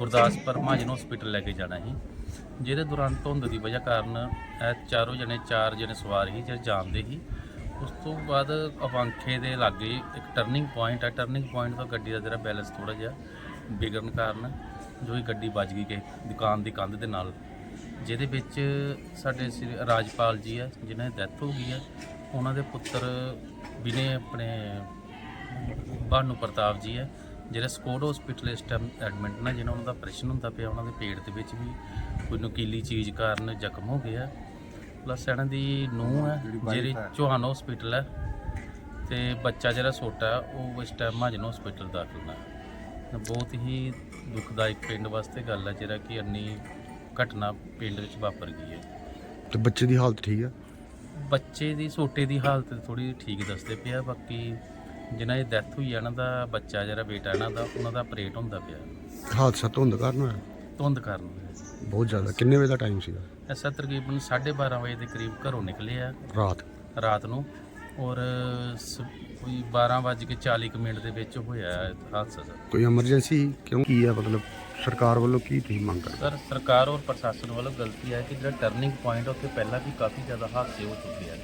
Gurdaspur Mahajan hospital ਲੈ ਕੇ ਜਾਣਾ ਸੀ। ਜਿਹਦੇ ਦੌਰਾਨ ਧੁੰਦ ਦੀ ਵਜ੍ਹਾ ਕਾਰਨ ਇਹ ਚਾਰੋਂ ਜਣੇ, ਚਾਰ ਜਣੇ ਸਵਾਰ ਸੀ, ਜਿਹੜੇ ਜਾਣਦੇ ਸੀ। ਉਸ ਤੋਂ ਬਾਅਦ ਅਵਾਂਖੇ ਦੇ ਲਾਗੇ ਇੱਕ ਟਰਨਿੰਗ ਪੁਆਇੰਟ ਹੈ ਟਰਨਿੰਗ ਪੁਆਇੰਟ ਤੋਂ ਗੱਡੀ ਦਾ ਜਿਹੜਾ ਬੈਲੈਂਸ ਥੋੜਾ ਜਿਹਾ ਵਿਗੜਨ ਕਾਰਨ ਜੋ ਇਹ ਗੱਡੀ ਵੱਜ ਗਈ ਕਿ ਦੁਕਾਨ ਦੀ ਕੰਧ ਦੇ ਨਾਲ। ਜਿਹਦੇ ਵਿੱਚ ਸਾਡੇ ਸ੍ਰੀ ਰਾਜਪਾਲ ਜੀ ਹੈ ਜਿਨ੍ਹਾਂ ਦੀ ਡੈਥ ਹੋ ਗਈ ਹੈ ਉਹਨਾਂ ਦੇ ਪੁੱਤਰ ਵੀ ਆਪਣੇ ਭਾਨੂ ਪ੍ਰਤਾਪ ਜੀ ਹੈ ਜਿਹੜੇ ਸਕੋਡ ਹਸਪੀਟਲ ਇਸ ਟਾਈਮ ਐਡਮਿਟ ਨੇ ਜਿਹਨਾਂ ਉਹਨਾਂ ਦਾ ਆਪਰੇਸ਼ਨ ਹੁੰਦਾ ਪਿਆ ਉਹਨਾਂ ਦੇ ਪੇਟ ਦੇ ਵਿੱਚ ਵੀ ਕੋਈ ਨੁਕੀਲੀ ਚੀਜ਼ ਕਾਰਨ ਜ਼ਖਮ ਹੋ ਗਿਆ। ਪਲੱਸ ਇਹਨਾਂ ਦੀ ਨੂੰਹ ਹੈ ਜਿਹੜੀ ਚੌਹਾਨ ਹਸਪੀਟਲ ਹੈ। ਤੇ ਬੱਚਾ ਜਿਹੜਾ ਛੋਟਾ ਹੈ, ਉਹ ਇਸ ਟਾਈਮ ਮਹਾਜਨ ਹਸਪੀਟਲ ਦਾਖਲ ਹੈ ਬਹੁਤ ਹੀ ਦੁਖਦਾਇਕ ਪਿੰਡ ਵਾਸਤੇ ਗੱਲ ਹੈ ਜਿਹੜਾ ਕਿ ਇੰਨੀ ਘਟਨਾ ਪਿੰਡ ਵਿੱਚ ਵਾਪਰ ਗਈ ਹੈ। ਤੇ ਬੱਚੇ ਦੀ ਹਾਲਤ ਠੀਕ ਆ ਬੱਚੇ ਦੀ ਛੋਟੇ ਦੀ ਹਾਲਤ ਥੋੜੀ ਠੀਕ ਦੱਸਦੇ ਪਿਆ ਬਾਕੀ ਜਿਨ੍ਹਾਂ ਦੀ ਡੈਥ ਹੋਈ ਹੈ ਇਹਨਾਂ ਦਾ ਬੱਚਾ ਜਿਹੜਾ ਬੇਟਾ ਇਹਨਾਂ ਦਾ ਉਹਨਾਂ ਦਾ ਆਪਰੇਟ ਹੁੰਦਾ ਪਿਆ। ਹਾਦਸਾ ਧੁੰਦ ਕਾਰਨ ਹੋਇਆ? ਧੁੰਦ ਕਾਰਨ। ਬਹੁਤ ਜ਼ਿਆਦਾ। ਕਿੰਨੇ ਵਜੇ ਦਾ ਟਾਈਮ ਸੀਗਾ? ਐਸਾ ਤਕਰੀਬਨ 12:30 ਵਜੇ ਦੇ ਕਰੀਬ ਘਰੋਂ ਨਿਕਲੇ ਆ। ਰਾਤ? ਰਾਤ ਨੂੰ। ਔਰ ਸ- ਕੋਈ 12:40 ਕੁ ਮਿੰਟ ਦੇ ਵਿੱਚ ਹੋਇਆ ਇਹ ਹਾਦਸਾ ਸਰ। ਕੋਈ ਐਮਰਜੈਂਸੀ ਕਿਉਂ? ਕੀ ਆ ਮਤਲਬ ਸਰਕਾਰ ਵੱਲੋਂ ਕੀ ਤੁਸੀਂ ਮੰਗ ਕਰਦੇ? ਸਰ ਸਰਕਾਰ ਔਰ ਪ੍ਰਸ਼ਾਸਨ ਵੱਲੋਂ ਗਲਤੀ ਹੈ ਕਿ ਜਿਹੜਾ ਟਰਨਿੰਗ ਪੁਆਇੰਟ ਉੱਥੇ ਪਹਿਲਾਂ ਵੀ ਕਾਫੀ ਜ਼ਿਆਦਾ ਹਾਦਸੇ ਹੋ ਚੁੱਕੇ ਹਨ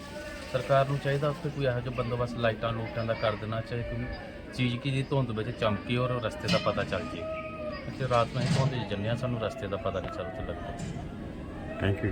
ਸਰਕਾਰ ਨੂੰ ਚਾਹੀਦਾ ਉੱਥੇ ਕੋਈ ਇਹੋ ਜਿਹਾ ਬੰਦੋਬਸਤ ਲਾਈਟਾਂ ਲੂਟਾਂ ਦਾ ਕਰ ਦੇਣਾ, ਚਾਹੇ ਕੋਈ ਚੀਜ਼ ਕੀ ਜੀ ਧੁੰਦ ਵਿੱਚ ਚਮਕੇ ਔਰ ਰਸਤੇ ਦਾ ਪਤਾ ਚੱਲ ਜੇ। ਕਿ ਰਾਤ ਨੂੰ ਅਸੀਂ ਧੁੰਦ 'ਚ ਜੰਨੇ ਹਾਂ, ਸਾਨੂੰ ਰਸਤੇ ਦਾ ਪਤਾ ਨਹੀਂ ਚੱਲ ਲੱਗਦਾ। Thank you